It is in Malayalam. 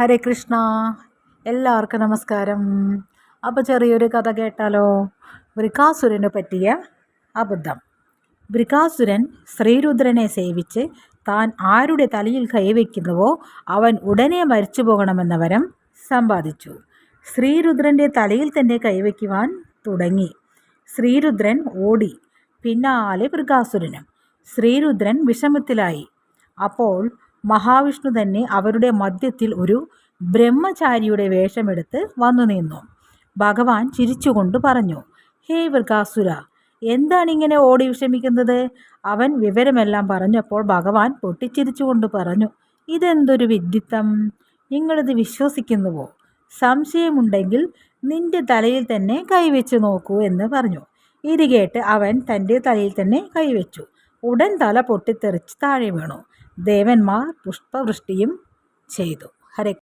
ഹരേ കൃഷ്ണ. എല്ലാവർക്കും നമസ്കാരം. അപ്പോൾ ചെറിയൊരു കഥ കേട്ടാലോ? വൃക്കാസുരന് പറ്റിയ അബദ്ധം. വൃക്കാസുരൻ ശ്രീരുദ്രനെ സേവിച്ച് താൻ ആരുടെ തലയിൽ കൈവയ്ക്കുന്നുവോ അവൻ ഉടനെ മരിച്ചു പോകണമെന്ന വരം സമ്പാദിച്ചു. ശ്രീരുദ്രന്റെ തലയിൽ തന്നെ കൈവയ്ക്കുവാൻ തുടങ്ങി. ശ്രീരുദ്രൻ ഓടി. പിന്നാലെ വൃക്കാസുരനും. ശ്രീരുദ്രൻ വിഷമത്തിലായി. അപ്പോൾ മഹാവിഷ്ണു തന്നെ അവരുടെ മധ്യത്തിൽ ഒരു ബ്രഹ്മചാരിയുടെ വേഷമെടുത്ത് വന്നു നിന്നു. ഭഗവാൻ ചിരിച്ചുകൊണ്ട് പറഞ്ഞു ഹേ വൃഗാസുര എന്താണ് ഇങ്ങനെ ഓടി വിഷമിക്കുന്നത്? അവൻ വിവരമെല്ലാം പറഞ്ഞപ്പോൾ ഭഗവാൻ പൊട്ടിച്ചിരിച്ചുകൊണ്ട് പറഞ്ഞു ഇതെന്തൊരു വിദ്യുത്തം നിങ്ങളിത് വിശ്വസിക്കുന്നുവോ? സംശയമുണ്ടെങ്കിൽ നിന്റെ തലയിൽ തന്നെ കൈവച്ച് നോക്കൂ എന്ന് പറഞ്ഞു. ഇത് കേട്ട് അവൻ തന്റെ തലയിൽ തന്നെ കൈവച്ചു. ഉടൻ തല പൊട്ടിത്തെറിച്ച് താഴെ വീണു. ദേവന്മാർ പുഷ്പവൃഷ്ടിയും ചെയ്തു. ഹരേ